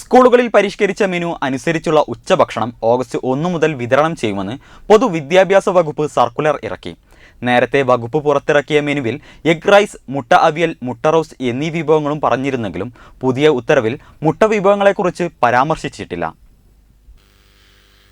സ്കൂളുകളിൽ പരിഷ്കരിച്ച മെനു അനുസരിച്ചുള്ള ഉച്ചഭക്ഷണം ഓഗസ്റ്റ് ഒന്ന് മുതൽ വിതരണം ചെയ്യുമെന്ന് പൊതുവിദ്യാഭ്യാസ വകുപ്പ് സർക്കുലർ ഇറക്കി. നേരത്തെ വകുപ്പ് പുറത്തിറക്കിയ മെനുവിൽ എഗ് റൈസ് മുട്ട അവിയൽ മുട്ട റോസ് എന്നീ വിഭവങ്ങളും പറഞ്ഞിരുന്നെങ്കിലും പുതിയ ഉത്തരവിൽ മുട്ട വിഭവങ്ങളെക്കുറിച്ച് പരാമർശിച്ചിട്ടില്ല.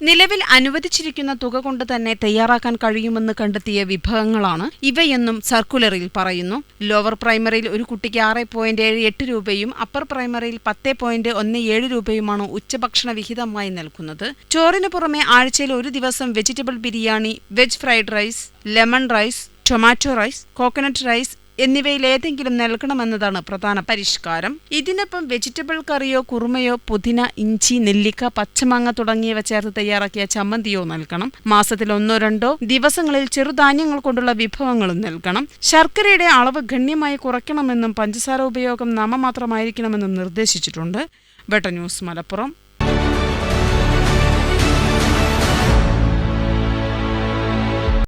നിലവിൽ അനുവദിച്ചിരിക്കുന്ന തുക കൊണ്ട് തന്നെ തയ്യാറാക്കാൻ കഴിയുമെന്ന് കണ്ടെത്തിയ വിഭവങ്ങളാണ് ഇവയെന്നും സർക്കുലറിൽ പറയുന്നു. ലോവർ പ്രൈമറിയിൽ ഒരു കുട്ടിക്ക് ആറ് പോയിന്റ് ഏഴ് എട്ട് രൂപയും അപ്പർ പ്രൈമറിയിൽ പത്ത് പോയിന്റ് ഒന്ന് ഏഴ് രൂപയുമാണ് ഉച്ചഭക്ഷണ വിഹിതമായി നൽകുന്നത്. ചോറിന് പുറമെ ആഴ്ചയിൽ ഒരു ദിവസം vegetable biryani veg fried rice lemon rice tomato rice coconut rice എന്നിവയിൽ ഏതെങ്കിലും നൽകണമെന്നതാണ് പ്രധാന പരിഷ്കാരം. ഇതിനൊപ്പം വെജിറ്റബിൾ കറിയോ കുറുമയോ പുതിന ഇഞ്ചി നെല്ലിക്ക പച്ചമാങ്ങ തുടങ്ങിയവ ചേർത്ത് തയ്യാറാക്കിയ ചമ്മന്തിയോ നൽകണം. മാസത്തിൽ ഒന്നോ രണ്ടോ ദിവസങ്ങളിൽ ചെറുധാന്യങ്ങൾ കൊണ്ടുള്ള വിഭവങ്ങളും നൽകണം. ശർക്കരയുടെ അളവ് ഗണ്യമായി കുറയ്ക്കണമെന്നും പഞ്ചസാര ഉപയോഗം നാമമാത്രമായിരിക്കണമെന്നും നിർദ്ദേശിച്ചിട്ടുണ്ട്. വെട്ട ന്യൂസ് മലപ്പുറം.